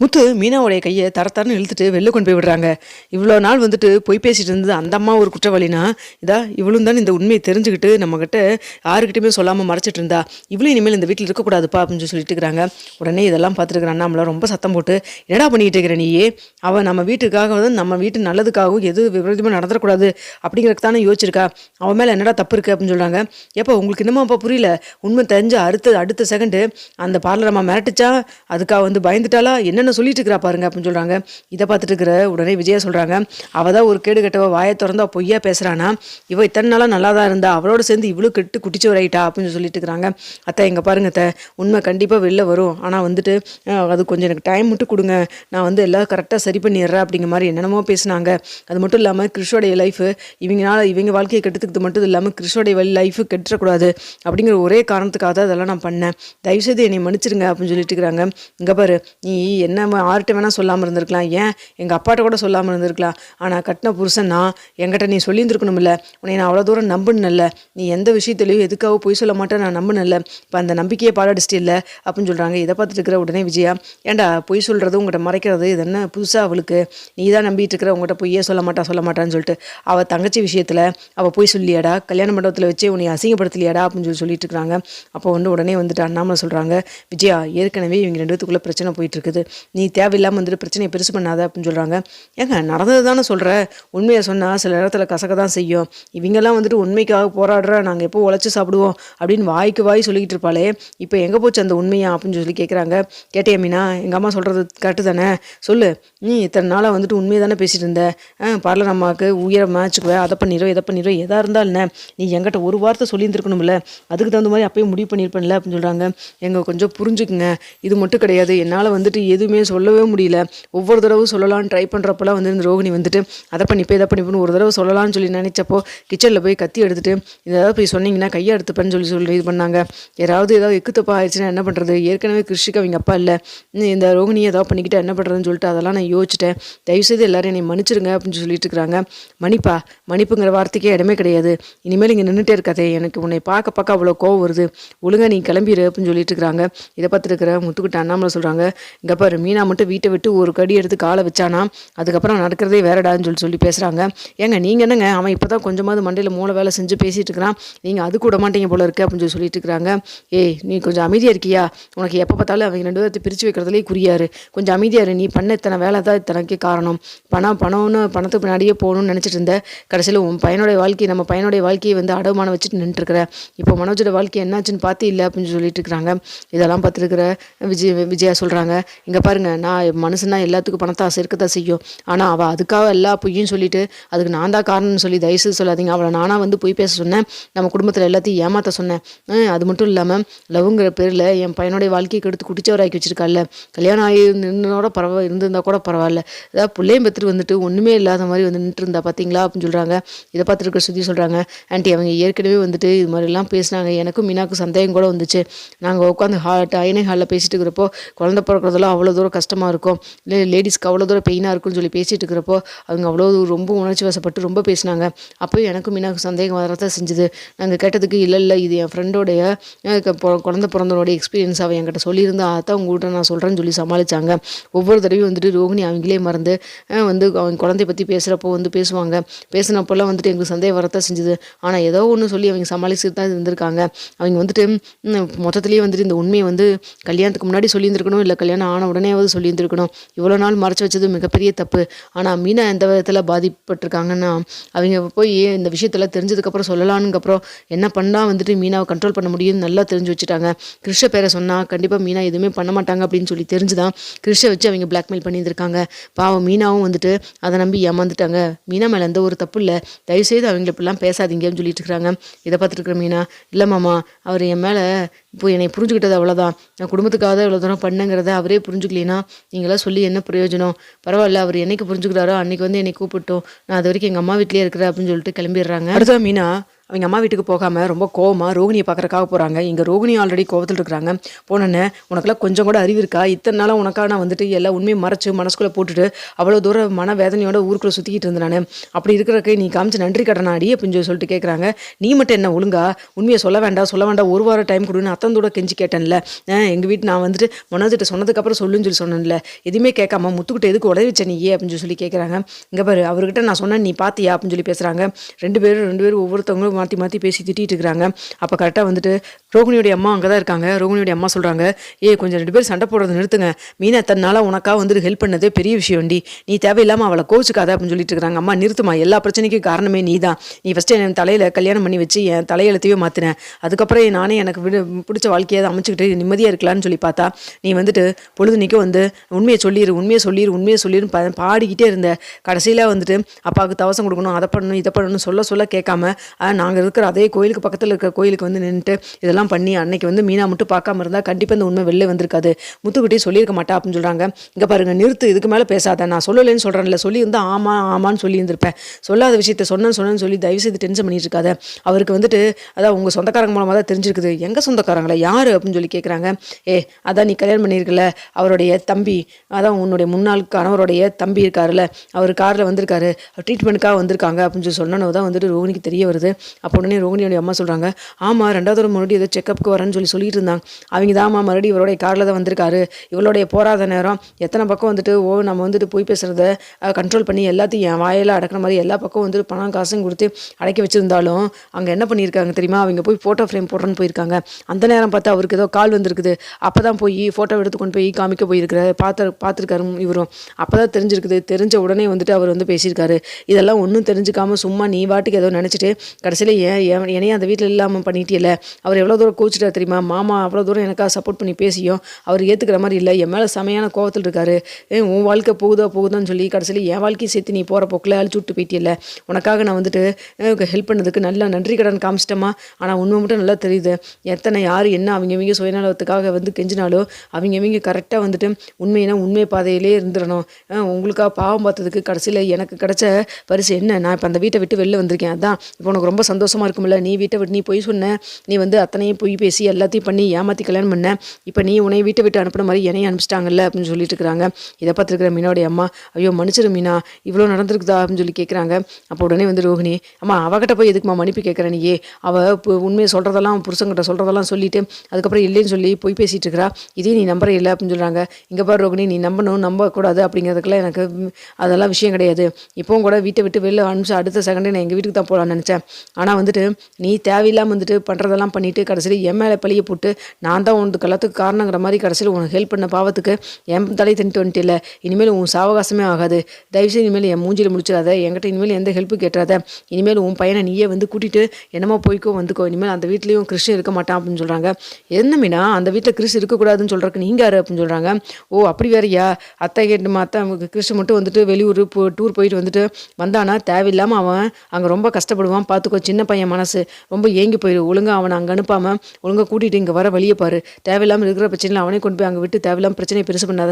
முத்து மீனாவுடைய கையை தரத்தரன்னு இழுத்துட்டு வெளில கொண்டு போய் விடுறாங்க. இவ்வளோ நாள் வந்துட்டு பொய் பேசிட்டு இருந்தது அந்த அம்மா ஒரு குற்றவாளினா? இதா இவளும் தான் இந்த உண்மையை தெரிஞ்சுக்கிட்டு நம்மக்கிட்ட யாருக்கிட்டையுமே சொல்லாமல் மறைச்சிட்டு இருந்தா? இவ்வளோ இனிமேல் இந்த வீட்டில் இருக்கக்கூடாதுப்பா அப்படின்னு சொல்லிட்டு இருக்கிறாங்க. உடனே இதெல்லாம் பார்த்துருக்குறான் நம்மள ரொம்ப சத்தம் போட்டு என்னடா பண்ணிட்டு இருக்கிற நீயே அவன் நம்ம வீட்டுக்காக வந்து நம்ம வீட்டு நல்லதுக்காகவும் எது விபரீதமாக நடந்துடக்கூடாது? அப்படிங்கிறதுக்கு தானே யோசிச்சிருக்கா. அவன் மேலே என்னடா தப்பு இருக்குது அப்படின்னு சொல்கிறாங்க எப்போ உங்களுக்கு இன்னமும் அப்போ புரியல? உண்மை தெரிஞ்ச அடுத்த அடுத்த செகண்டு அந்த பார்லர் அம்மா மிரட்டுச்சா? அதுக்காக வந்து பயந்துட்டாளா? என்னென்ன சொல்லிட்டு இருக்கிறா பாருங்க அப்படின்னு சொல்கிறாங்க இதை பார்த்துட்டு இருக்கிற உடனே விஜயா சொல்கிறாங்க அவள் தான் ஒரு கேடு கெட்டவ வாயை திறந்தா பொய்யா பேசுகிறானா இவ இத்தனை நாளாக நல்லா தான் இருந்தா அவளோட சேர்ந்து இவ்வளோ கெட்டு குட்டிச்சவராயிட்டா அப்படின்னு சொல்லிட்டு இருக்கிறாங்க அத்தை எங்கே பாருங்க அத்தை உண்மை கண்டிப்பாக வெளில வரும். ஆனால் வந்துட்டு அது கொஞ்சம் எனக்கு டைம் மட்டும் கொடுங்க. நான் வந்து எல்லாம் கரெக்டாக சரி பண்ணிடுறேன் அப்படிங்கிற மாதிரி என்னென்னமோ பேசுனாங்க. அது மட்டும் இல்லாமல் கிறிஷோடைய லைஃபு இவங்கனால இவங்க வாழ்க்கையை கெட்டுத்துக்கிறது மட்டும் இல்லாமல் கிறிஷோடைய லைஃபு கெட்டுறக்கூடாது அப்படிங்கிற ஒரே காரணத்துக்காக தான் அதெல்லாம் நான் பண்ணேன். தயவுசெய்து என்னை மன்னிச்சிருங்க அப்படின்னு சொல்லிட்டு இருக்கிறாங்க இங்கே பாரு நீ என்ன ஆர்ட்ட வேணால் சொல்லாமல் இருந்திருக்கலாம். ஏன்? எங்கள் அப்பாட்ட கூட சொல்லாமல் இருந்திருக்கலாம். ஆனால் கட்டின புருஷன் நான் என்கிட்ட நீ சொல்லியிருந்துருக்கணும்ல உன்னை நான் அவ்வளோ தூரம் நம்பினல்ல நீ எந்த விஷயத்துலையும் எதுக்காக பொய் சொல்ல மாட்டேன் நான் நம்பினல்ல இப்போ அந்த நம்பிக்கையை பாலாடிச்சிட்டு இல்லை அப்படின்னு சொல்கிறாங்க இதை பார்த்துட்டு இருக்கிற உடனே விஜயா ஏன்டா பொய் சொல்கிறது உங்கள்கிட்ட மறைக்கிறது? இது என்ன புதுசாக அவளுக்கு? நீ தான் நம்பிட்டு இருக்கிற உங்கள்கிட்ட பொய்யே சொல்ல மாட்டா சொல்ல மாட்டான்னு சொல்லிட்டு. அவள் தங்கச்சி விஷயத்தில் அவள் பொய் சொல்லியாடா? கல்யாண மண்டபத்தில் வச்சு உன்னை அசிங்கப்படுத்தலையாடா? அப்படின்னு சொல்லி சொல்லிட்டு இருக்கிறாங்க அப்போ வந்து உடனே வந்துட்டு அண்ணாமலை சொல்கிறாங்க விஜயா ஏற்கனவே இவங்க ரெண்டு பேத்துக்குள்ளே பிரச்சனை போயிட்டு இருக்குது. நீ தேவையில்லாமல் வந்துட்டு பிரச்சனையை பெருசு பண்ணாத அப்படின்னு சொல்கிறாங்க ஏங்க நடந்தது தானே சொல்கிற உண்மையை சொன்னால் சில இடத்துல கசக்க தான் செய்யும். இவங்கெல்லாம் வந்துட்டு உண்மைக்காக போராடுற நாங்கள் எப்போ உழைச்சி சாப்பிடுவோம் அப்படின்னு வாய்க்கு வாய் சொல்லிக்கிட்டு இருப்பாளே. இப்போ எங்கே போச்சு அந்த உண்மையா அப்படின்னு சொல்லி கேட்குறாங்க கேட்டே மீனா எங்கள் அம்மா சொல்கிறது கரெக்டு தானே? சொல்லு. நீ இத்தனை நாளாக வந்துட்டு உண்மையை தானே பேசிட்டு இருந்த. ஆ பார்லர் அம்மாவுக்கு உயர மேட்ச்சுக்குவேன் அதை பண்ணிடுவோம் இதை பண்ணிடுவோம் எதாக இருந்தாலும் என்ன? நீ எங்கிட்ட ஒரு வார்த்தை சொல்லியிருந்துருக்கணும்ல. அதுக்கு தகுந்த மாதிரி அப்பயும் முடிவு பண்ணியிருப்பேன்ல அப்படின்னு சொல்கிறாங்க எங்கள் கொஞ்சம் புரிஞ்சுக்குங்க. இது மட்டும் கிடையாது. என்னால் வந்துட்டு எதுவுமே சொல்லவே முடியல. ஒவ்வொரு தடவை சொல்லலாம்னு ட்ரை பண்ணுறப்பெல்லாம் வந்து இந்த ரோகிணி வந்துட்டு அதை பண்ணிப்போ இதை பண்ணிப்போன்னு ஒரு தடவை சொல்லலாம்னு சொல்லி நினச்சப்போ கிச்சனில் போய் கத்தி எடுத்துட்டு ஏதாவது போய் சொன்னீங்கன்னா கையை எடுத்துப்பேன்னு சொல்லி சொல்லி இது பண்ணாங்க. யாராவது ஏதாவது எக்கு தப்பா ஆயிடுச்சுன்னா என்ன பண்ணுறது ஏற்கனவே கிருஷிக்கு அவங்க அப்பா இல்லை. இந்த ரோகிணியை ஏதாவது பண்ணிக்கிட்டா என்ன பண்ணுறதுன்னு சொல்லிட்டு அதெல்லாம் நான் யோசிச்சிட்டேன். தயவுசெய்து எல்லாரும் என்னை மன்னிச்சிருங்க அப்படின்னு சொல்லிட்டு இருக்கிறாங்க. மன்னிப்பா மன்னிப்புங்கிற வார்த்தைக்கே இடமே கிடையாது. இனிமேல் இங்கே நின்றுட்டே இருக்காதே. எனக்கு உன்னை பார்க்க பார்க்க அவ்வளோ கோவம் வருது. ஒழுங்கா நீ கிளம்பிடு அப்படின்னு சொல்லிட்டு இருக்கிறாங்க. இதை பார்த்துட்டு முத்துக்கிட்ட அண்ணாமலை சொல்கிறாங்க இங்கே பாரு மீனா மட்டும் வீட்டை விட்டு ஒரு கடி எடுத்து காலை வச்சானா அதுக்கப்புறம் நடக்கிறதே வேறடான்னு சொல்லி சொல்லி பேசுகிறாங்க ஏங்க நீங்கள் என்னங்க? அவன் இப்போ தான் கொஞ்சமாவது மண்டையில் மூளை வேலை செஞ்சு பேசிகிட்டு இருக்கிறான். நீங்கள் அது கூட மாட்டீங்க போல இருக்கு அப்படின்னு சொல்லி சொல்லிட்டு இருக்கிறாங்க. ஏய் நீ கொஞ்சம் அமைதியாக இருக்கியா? உனக்கு எப்போ பார்த்தாலும் அவங்க ரெண்டு பேர்த்து பிரித்து வைக்கிறதுலேயே குறியாரு. கொஞ்சம் அமைதியாக இரு. நீ பண்ண இத்தனை வேலை தான் இத்தனைக்கு காரணம். பணம் பணம்னு பணத்துக்கு பின்னாடியே போகணும்னு நினச்சிட்டு இருந்த கடைசியில் உன் பையனுடைய வாழ்க்கையை நம்ம பையனுடைய வாழ்க்கையை வந்து அடவுமான வச்சுட்டு நின்றுட்டுருக்கிற. இப்போ மனோஜோட வாழ்க்கை என்னாச்சுன்னு பார்த்து இல்லை அப்படின்னு சொல்லிட்டு இருக்கிறாங்க. இதெல்லாம் பார்த்துருக்குற விஜய் விஜயா சொல்கிறாங்க இங்கே பாருங்க நான் மனுஷனா எல்லாத்துக்கும் பணத்தை ஆசை இருக்கத்தான் செய்யும். ஆனால் அவள் அதுக்காக எல்லா பொய்யும் சொல்லிட்டு அதுக்கு நான் தான் காரணம்னு சொல்லி தயவுசெய்து சொல்லாதீங்க. அவளை நானாக வந்து பொய் பேச சொன்னேன். நம்ம குடும்பத்தில் எல்லாத்தையும் ஏமாற்ற சொன்னேன். அது மட்டும் இல்லாமல் லவ்ங்கிற பேரில் என் பையனுடைய வாழ்க்கையை கெடுத்து குடிச்சவராக்கி வச்சிருக்கால கல்யாணம் ஆகி நின்னோட பரவ இருந்திருந்தா கூட பரவாயில்ல. ஏதாவது பிள்ளையும் பெற்றுட்டு வந்துட்டு ஒன்றுமே இல்லாத மாதிரி வந்து நின்று இருந்தா பார்த்தீங்களா அப்படின்னு சொல்கிறாங்க இதை பார்த்துருக்க சுற்றி சொல்கிறாங்க ஆன்ட்டி அவங்க ஏற்கனவே வந்துட்டு இது மாதிரிலாம் பேசினாங்க. எனக்கும் மீனாக்கும் சந்தேகம் கூட வந்துச்சு. நாங்கள் உட்காந்து ஹா டைனிங் ஹாலில் பேசிட்டு இருக்கிறப்போ குழந்தை பிறக்கிறதெல்லாம் அவ்வளோ தூரம் கஷ்டமாக இருக்கும். இல்லை லேடிஸ்க்கு அவ்வளோ தூரம் பெயினாக இருக்கும்னு சொல்லி பேசிட்டு இருக்கிறப்போ அவங்க அவ்வளோ ரொம்ப உணர்ச்சி வசப்பட்டு ரொம்ப பேசினாங்க. அப்போயும் எனக்கும் மீனாக்கும் சந்தேகம் வரதான் செஞ்சுது. நாங்கள் கேட்டதுக்கு இல்லை இல்லை இது என் ஃப்ரெண்டோடைய குழந்த பிறந்தவனுடைய எக்ஸ்பீரியன்ஸ் அவன் என்கிட்ட சொல்லியிருந்தா அதான் உங்கள்கிட்ட நான் சொல்கிறேன்னு சொல்லி சமாளித்தாங்க ஒவ்வொரு தடவையும் வந்துட்டு ரோகிணி அவங்களே மறந்து வந்து அவங்க குழந்தைய பற்றி பேசுகிறப்போ வந்து பேசுவாங்க. பேசினப்போல்லாம் வந்துட்டு எங்களுக்கு சந்தேகம் வரத்தான் செஞ்சுது. ஆனால் ஏதோ ஒன்று சொல்லி அவங்க சமாளிச்சுட்டு தான் இருந்திருக்காங்க. அவங்க வந்துட்டு மொத்தத்துலேயே வந்துட்டு இந்த உண்மையை வந்து கல்யாணத்துக்கு முன்னாடி சொல்லியிருந்திருக்கணும் இல்லை கல்யாணம் ஆன உடனே உடனேயாவது சொல்லியிருந்திருக்கணும். இவ்வளோ நாள் மறைச்சி வச்சது மிகப்பெரிய தப்பு. ஆனால் மீனா எந்த விதத்தில் பாதிப்பட்டிருக்காங்கன்னா அவங்க போய் இந்த விஷயத்தில் தெரிஞ்சதுக்கப்புறம் சொல்லலான்னுக்கப்புறம் என்ன பண்ணால் வந்துட்டு மீனாவை கண்ட்ரோல் பண்ண முடியும்னு நல்லா தெரிஞ்சு வச்சுட்டாங்க. கிருஷ்ண பேரை சொன்னால் கண்டிப்பாக மீனா எதுவுமே பண்ண மாட்டாங்க அப்படின்னு சொல்லி தெரிஞ்சுதான் கிருஷ்ண வச்சு அவங்க பிளாக்மெயில் பண்ணியிருந்திருக்காங்க. பாவம் மீனாவும் வந்துட்டு அதை நம்பி ஏமாந்துட்டாங்க. மீனா மேலே எந்த ஒரு தப்பு இல்லை. தயவுசெய்து அவங்கள இப்படிலாம் பேசாதீங்கன்னு சொல்லிட்டு இருக்கிறாங்க இதை பார்த்துருக்குற மீனா இல்லை மாமா அவர் என் மேலே இப்போ என்னை புரிஞ்சுக்கிட்டது அவ்வளோதான் நான் குடும்பத்துக்காக இவ்வளோ தூரம் பண்ணுங்கிறத அவரே புரிஞ்சுக்கலைன்னா நீங்களாம் சொல்லி என்ன பிரயோஜனம்? பரவாயில்ல அவர் என்னைக்கு புரிஞ்சுக்கிறாரோ அன்னைக்கு வந்து என்னை கூப்பிட்டோம். நான் அது வரைக்கும் எங்கள் அம்மா வீட்லேயே இருக்கிறேன் அப்படின்னு சொல்லிட்டு கிளம்பிடுறாங்க. அடுத்த மீனா அவங்க அம்மா வீட்டுக்கு போகாமல் ரொம்ப கோவமாக ரோகிணியை பார்க்குறக்காக போகிறாங்க இங்கே ரோகிணி ஆல்ரெடி கோவத்தில் இருக்கிறாங்க போனோன்னே உனக்கெல்லாம் கொஞ்சம் கூட அறிவு இருக்கா? இத்தனை நாளாக உனக்காக நான் வந்துட்டு எல்லா உண்மையை மறைச்சு மனசுக்குள்ளே போட்டுட்டு அவ்வளோ தூரம் மன வேதனையோட ஊருக்குள்ளே சுற்றிக்கிட்டு இருந்தேன் நான். அப்படி இருக்கிறக்கு நீ காமிச்ச நன்றி கடனாடி அப்படின்னு சொல்லி சொல்லிட்டு கேட்குறாங்க நீ மட்டும் என்ன ஒழுங்கா? உண்மையை சொல்ல வேண்டாம் சொல்ல வேண்டாம். ஒரு வாரம் டைம் கொடுன்னு அத்தந்தோட கெஞ்சி கேட்டேன்ல. எங்கள் வீட்டு நான் வந்துட்டு மனோஜிட்ட சொன்னதுக்கப்புறம் சொல்லுன்னு சொல்லி சொன்னேன்ல. எதுவுமே கேட்காம முத்துக்கிட்ட எதுக்கு உதவி வச்ச நீ? அப்படின்னு சொல்லி கேட்குறாங்க இங்கே பாரு அவர்கிட்ட நான் சொன்னேன் நீ பாத்தியா? அப்படின்னு சொல்லி பேசுகிறாங்க ரெண்டு பேரும் ரெண்டு பேரும் ஒவ்வொருத்தவங்களும் மாற்றி மாற்றி பேசி திட்டிகிட்டு இருக்கிறாங்க அப்போ கரெக்டாக வந்துட்டு ரோகிணியோடைய அம்மா அங்கே தான் இருக்காங்க. ரோகிணியோடைய அம்மா சொல்கிறாங்க ஏ கொஞ்சம் ரெண்டு பேர் சண்டை போடுறது நிறுத்துங்க. மீனா தன்னால் உனக்காக வந்துட்டு ஹெல்ப் பண்ணதே பெரிய விஷயம் வண்டி நீ தேவையில்லாமல் அவளை கோச்சுக்காத அப்படின்னு சொல்லிட்டு இருக்கிறாங்க அம்மா நிறுத்துமா எல்லா பிரச்சனைக்கும் காரணமே நீ தான் நீ ஃபஸ்ட்டு என் தலையில் கல்யாணம் பண்ணி வச்சு என் தலையெழுத்தையே மாற்றினேன் அதுக்கப்புறம் நானே எனக்கு விடு பிடிச்ச வாழ்க்கையை அமைச்சுக்கிட்டு நிம்மதியாக இருக்கலாம்னு சொல்லி பார்த்தா நீ வந்துட்டு பொழுதுனிக்கும் வந்து உண்மையை சொல்லிடு உண்மையை சொல்லிடு உண்மையை சொல்லிடு பாடிக்கிட்டே இருந்த. கடைசியில் வந்துட்டு அப்பாவுக்கு தவசம் கொடுக்கணும் அதை பண்ணணும் இதை பண்ணணும் சொல்ல சொல்ல கேட்காம நான் நாங்கள் இருக்கிற அதே கோயிலுக்கு பக்கத்தில் இருக்கிற கோயிலுக்கு வந்து நின்றுட்டு இதெல்லாம் பண்ணி அன்னைக்கு வந்து மீனா மட்டும் பார்க்காம இருந்தால் கண்டிப்பாக இந்த உண்மை வெளில வந்திருக்காது. முத்துக்குட்டி சொல்லியிருக்க மாட்டா அப்படின்னு சொல்கிறாங்க இங்கே பாருங்கள் நிறுத்து இதுக்கு மேலே பேசாத. நான் சொல்லலைன்னு சொல்கிறேன்ல சொல்லியிருந்தா ஆமாம் ஆமான்னு சொல்லியிருந்திருப்பேன். சொல்லாத விஷயத்த சொன்னேன்னு சொன்னேன்னு சொல்லி தயவு செய்து டென்ஷன் பண்ணிட்டு இருக்காத. அவருக்கு வந்துட்டு அதான் உங்கள் சொந்தக்காரங்க மூலமாக தான் தெரிஞ்சிருக்குது. எங்கள் சொந்தக்காரங்களா? யார் அப்படின்னு சொல்லி கேட்குறாங்க ஏ அதான் நீ கல்யாணம் பண்ணியிருக்கல அவருடைய தம்பி அதான் உன்னுடைய முன்னாள் கணவருடைய தம்பி இருக்காருல்ல அவர் காரில் வந்திருக்காரு ட்ரீட்மெண்ட்டுக்காக வந்திருக்காங்க அப்படின்னு சொல்லி சொன்னனோ தான் வந்துட்டு ரோஹினிக்கு தெரிய வருது. அப்போ உடனே ரோகிணியோட அம்மா சொல்கிறாங்க ஆமாம் ரெண்டாவது தடவை மறுபடியும் ஏதோ செக்கப்புக்கு வரேன்னு சொல்லி சொல்லிட்டு இருந்தாங்க அவங்க தான்மா மறுபடியும் இவருடைய காரில் தான் வந்திருக்காரு. இவளுடைய போராத நேரம் எத்தனை பக்கம் வந்துட்டு ஓ நம்ம வந்துட்டு போய் பேசுகிறத கண்ட்ரோல் பண்ணி எல்லாத்தையும் என் வாயில் அடக்கிற மாதிரி எல்லா பக்கம் வந்துட்டு பணம் காசும் கொடுத்து அடக்கி வச்சுருந்தாலும் அங்கே என்ன பண்ணியிருக்காங்க தெரியுமா? அவங்க போய் ஃபோட்டோ ஃப்ரேம் போடுறேன்னு போயிருக்காங்க. அந்த நேரம் பார்த்து அவருக்கு ஏதோ கால் வந்திருக்குது. அப்போ தான் போய் ஃபோட்டோ எடுத்து கொண்டு போய் காமிக்க போயிருக்கிற பார்த்து பார்த்துருக்காரு இவரும். அப்போ தான் தெரிஞ்சிருக்குது. தெரிஞ்ச உடனே வந்துட்டு அவர் வந்து பேசியிருக்காரு. இதெல்லாம் ஒன்றும் தெரிஞ்சுக்காமல் சும்மா நீ வாட்டுக்கு ஏதோ நினச்சிட்டு கடைசியில் ஏன் ஏன் என்னையும் அந்த வீட்டில் இல்லாமல் பண்ணிட்டியல? அவர் எவ்வளோ தூரம் கோச்சிட்டார் தெரியுமா? மாமா அவ்வளோ தூரம் எனக்காக சப்போர்ட் பண்ணி பேசியும் அவர் ஏற்றுக்கிற மாதிரி இல்லை. என் மேலே செமையான கோவத்தில் இருக்காரு. ஏன் உன் வாழ்க்கை போகுதோ போகுதோன்னு சொல்லி கடைசியில் என் வாழ்க்கையும் சேர்த்து நீ போகிற போக்கில் அழிச்சு விட்டு போயிட்டியில்ல உனக்காக நான் வந்துட்டு ஹெல்ப் பண்ணதுக்கு நல்லா நன்றி கடன் காமிச்சிட்டமா ஆனால் உண்மை மட்டும் நல்லா தெரியுது. எத்தனை யார் என்ன அவங்க இவங்க சுயநலத்துக்காக வந்து கெஞ்சினாலும் அவங்க இவங்க கரெக்டாக வந்துட்டு உண்மையினா உண்மை பாதையிலே இருந்துடணும் உங்களுக்காக பாவம் பார்த்ததுக்கு கடைசியில் எனக்கு கிடைச்ச பரிசு என்ன? நான் இப்போ அந்த வீட்டை விட்டு வெளில வந்திருக்கேன். அதான் இப்போ உனக்கு ரொம்ப சந்தோஷமாக இருக்கும்ல. நீ வீட்டை விட்டு நீ பொய் சொன்ன. நீ வந்து அத்தனையும் பொய் பேசி எல்லாத்தையும் பண்ணி ஏமாற்றி கல்யாணம் பண்ண. இப்போ நீ உன்னை வீட்டை விட்டு அனுப்புன மாதிரி என்னையும் அனுப்பிச்சிட்டாங்கல்ல அப்படின்னு சொல்லிட்டு இருக்கிறாங்க. இதை பார்த்துருக்குற மீனோடைய அம்மா ஐயோ மன்னிச்சிரு மீனா. இவ்வளோ நடந்திருக்குதா? அப்படின்னு சொல்லி கேட்குறாங்க அப்போ உடனே வந்து ரோஹிணி அம்மா அவகிட்ட போய் எதுக்குமா மன்னிப்பு கேட்குறேன் நீயே அவள் இப்போ உண்மையை சொல்கிறதெல்லாம் புருஷங்கிட்ட சொல்கிறதெல்லாம் சொல்லிட்டு அதுக்கப்புறம் இல்லைன்னு சொல்லி போய் பேசிகிட்டு இருக்கிறா. இதே நீ நம்புற இல்லை அப்படின்னு சொல்கிறாங்க இங்கே பாரு ரோகிணி நீ நம்பணும் நம்பக்கூடாது அப்படிங்கிறதுக்கெல்லாம் எனக்கு அதெல்லாம் விஷயம் கிடையாது. இப்போவும் கூட வீட்டை விட்டு வெளில அனுப்பிச்சு அடுத்த செகண்டே நான் எங்கள் வீட்டுக்கு தான் போகலான்னு நினச்சேன். ஆனால் வந்துட்டு நீ தேவையில்லாமல் வந்துட்டு பண்ணுறதெல்லாம் பண்ணிவிட்டு கடைசியில் என் மேலே பழிய போட்டு நான் தான் உனக்கு கலத்துக்கு காரணங்கிற மாதிரி கடைசியில் உனக்கு ஹெல்ப் பண்ண பாவத்துக்கு என் தலை தின்ட்டு வந்துட்டு இனிமேல் உன் சாவகாசமே ஆகாது. தயவுசெய்து இனிமேல் என் மூஞ்சியில் முடிச்சிடாத. என்கிட்ட இனிமேல் எந்த ஹெல்ப்பு கேட்டுறாத. இனிமேல் உன் பையனை நீயே வந்து கூட்டிகிட்டு என்னமோ போய்க்கோ வந்துக்கோ. இனிமேல் அந்த வீட்லேயும் கிறிஸ்டின் இருக்க மாட்டான் அப்படின்னு சொல்கிறாங்க என்ன மீனா? அந்த வீட்டில் கிறிஸ் இருக்கக்கூடாதுன்னு சொல்கிறக்கு நீங்கள் யார் அப்படின்னு சொல்கிறாங்க ஓ அப்படி வேறையா? அத்தை கேட்டு அத்தை கிறிஸ்டின் மட்டும் வந்துட்டு வெளியூர் போ டூர் போயிட்டு வந்துட்டு வந்தானா? தேவையில்லாமல் அவன் அங்கே ரொம்ப கஷ்டப்படுவான். பார்த்துக்கோ சின்ன பையன் மனசு ரொம்ப ஏங்கி போயிடும் ஒழுங்காக அவனை அங்கே அனுப்பாமல் ஒழுங்காக கூட்டிகிட்டு இங்கே வர வழியை பாரு. தேவையில்லாமல் இருக்கிற பிரச்சனையில் அவனே கொண்டு போய் அங்கே விட்டு தேவையில்லாமல் பிரச்சனையை பெருசு பண்ணாதான்